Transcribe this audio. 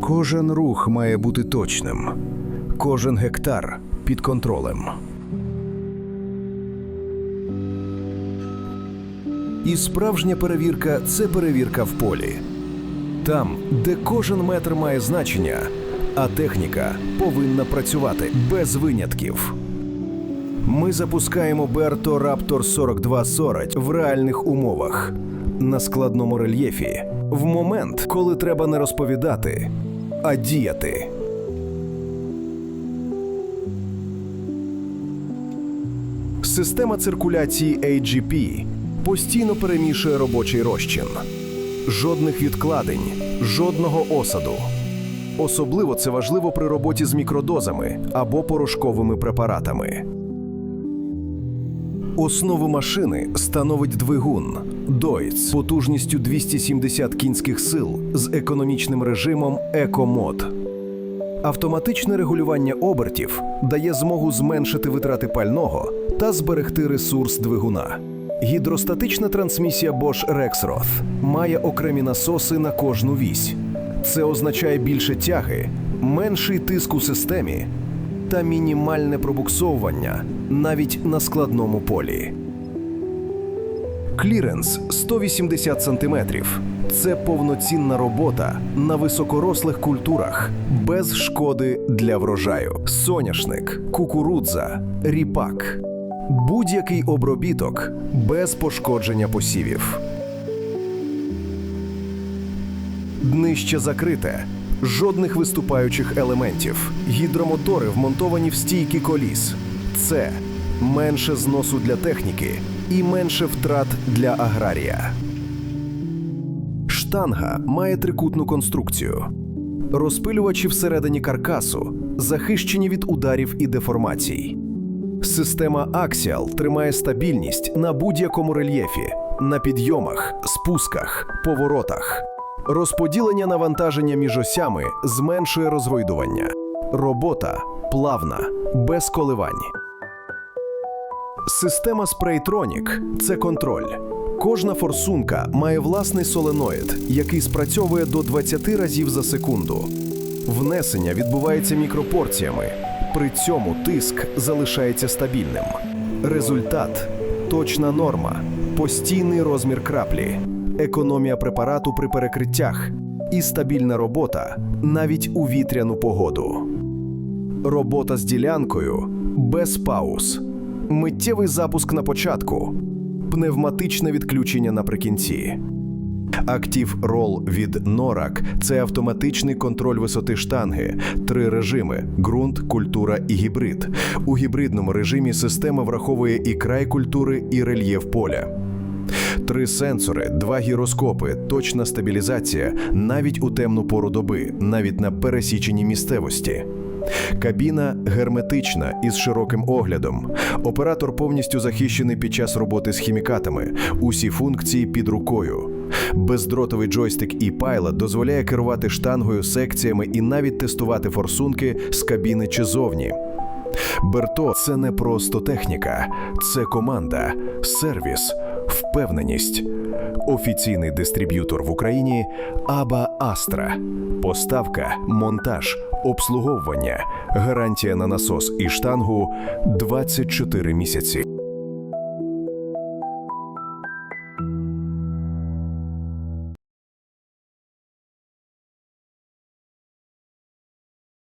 Кожен рух має бути точним, кожен гектар під контролем. І справжня перевірка це перевірка в полі. Там, де кожен метр має значення, а техніка повинна працювати без винятків. Ми запускаємо Берто Раптор 4240 в реальних умовах на складному рельєфі в момент, коли треба не розповідати, а діяти. Система циркуляції AGP постійно перемішує робочий розчин. Жодних відкладень, жодного осаду. Особливо це важливо при роботі з мікродозами або порошковими препаратами. Основу машини становить двигун Deutz потужністю 270 кінських сил з економічним режимом Екомод. Автоматичне регулювання обертів дає змогу зменшити витрати пального та зберегти ресурс двигуна. Гідростатична трансмісія Bosch Rexroth має окремі насоси на кожну вісь. Це означає більше тяги, менший тиск у системі та мінімальне пробуксовування навіть на складному полі. Кліренс 180 см. Це повноцінна робота на високорослих культурах без шкоди для врожаю. Соняшник, кукурудза, ріпак. Будь-який обробіток без пошкодження посівів. Днище закрите. Жодних виступаючих елементів. Гідромотори вмонтовані в стійки коліс. Це менше зносу для техніки і менше втрат для аграрія. Штанга має трикутну конструкцію. Розпилювачі всередині каркасу захищені від ударів і деформацій. Система Axial тримає стабільність на будь-якому рельєфі, на підйомах, спусках, поворотах. Розподілення навантаження між осями зменшує розгойдування. Робота плавна, без коливань. Система Spraytronic – це контроль. Кожна форсунка має власний соленоїд, який спрацьовує до 20 разів за секунду. Внесення відбувається мікропорціями. При цьому тиск залишається стабільним. Результат точна норма, постійний розмір краплі, економія препарату при перекриттях і стабільна робота навіть у вітряну погоду. Робота з ділянкою без пауз. Миттєвий запуск на початку, пневматичне відключення наприкінці. Актив Roll від NORAC – це автоматичний контроль висоти штанги, три режими: ґрунт, культура і гібрид. У гібридному режимі система враховує і край культури, і рельєф поля. Три сенсори, два гіроскопи, точна стабілізація навіть у темну пору доби, навіть на пересіченій місцевості. Кабіна герметична із широким оглядом. Оператор повністю захищений під час роботи з хімікатами. Усі функції під рукою. Бездротовий джойстик і пайлот дозволяє керувати штангою, секціями і навіть тестувати форсунки з кабіни чи зовні. Берто це не просто техніка, це команда, сервіс, впевненість. Офіційний дистриб'ютор в Україні Аба Астра. Поставка, монтаж, обслуговування, гарантія на насос і штангу 24 місяці.